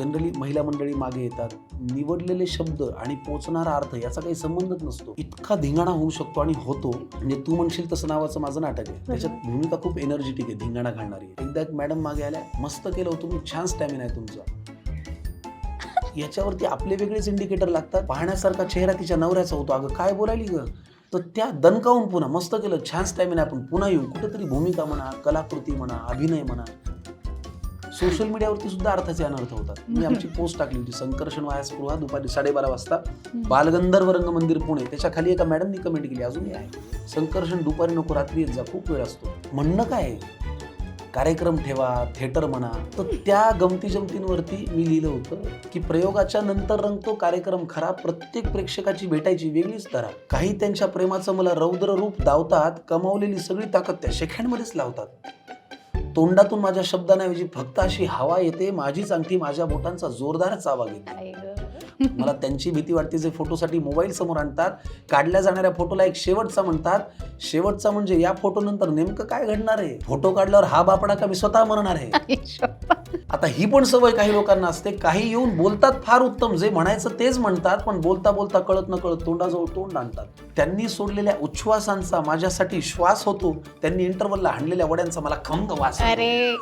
Generally महिला मंडळी मागे येतात. निवडलेले शब्द आणि पोचणारा अर्थ याचा काही संबंधच नसतो. इतका धिंगाणा होऊ शकतो आणि होतो. म्हणजे तू म्हणशील तसं नावाचं माझं नाटक आहे. त्याच्यात भूमिका खूप एनर्जेटिक आहे धिंगाणा घालणारी एकदा एक मॅडम मागे आल्या मस्त केलं होतं तुम्ही छान स्टॅमिना आहे तुमचा. याच्यावरती आपले वेगळेच इंडिकेटर लागतात. पाहण्यासारखा चेहरा तिच्या नवऱ्याचा होतो. अगं काय बोलायली ग? तर त्या दणकावून पुन्हा मस्त केलं छान स्टॅमिना आपण पुन्हा येऊ. कुठेतरी भूमिका म्हणा कलाकृती म्हणा अभिनय म्हणा सोशल मीडियावरती सुद्धा अर्थाचे अनर्थ होतात. मी आमची पोस्ट टाकली होती संकर्षण वायास्पृहा दुपारी साडेबारा वाजता. बालगंधर्व रंग मंदिर पुणे. त्याच्याखाली एका मॅडमनी कमेंट केली अजूनही आहे. संकर्षण दुपारी नको रात्री येत जा खूप वेळ असतो. म्हणणं काय कार्यक्रम ठेवा थिएटर म्हणा. तर त्या गमती जमतींवरती मी लिहिलं होतं की प्रयोगाच्या नंतर रंगतो कार्यक्रम खरा प्रत्येक प्रेक्षकाची भेटायची वेगळीच तरा काही त्यांच्या प्रेमाचं मला रौद्र रूप दावतात कमावलेली सगळी ताकद त्या शेखँडमध्येच लावतात. तोंडातून माझ्या शब्दांऐवजी फक्त अशी हवा येते माझीच अंगठी माझ्या बोटांचा जोरदार चावा घेते. मला त्यांची भीती वाटते जे फोटोसाठी मोबाईल समोर आणतात काढल्या जाणाऱ्या फोटोला एक शेवटचा म्हणतात शेवटचा म्हणजे या फोटो नंतर नेमकं काय घडणार आहे फोटो काढल्यावर हा बापडा का मी स्वतः म्हणणार आहे. आता ही पण सवय काही लोकांना असते. काही येऊन बोलतात फार उत्तम. जे म्हणायचं तेच म्हणतात पण बोलता बोलता कळत न कळत तोंडाजवळ तोंड आणतात. त्यांनी सोडलेल्या उच्छ्वासांचा माझ्यासाठी श्वास होतो. त्यांनी इंटरवलला हाणलेल्या वड्यांचा मला खंग वास अरे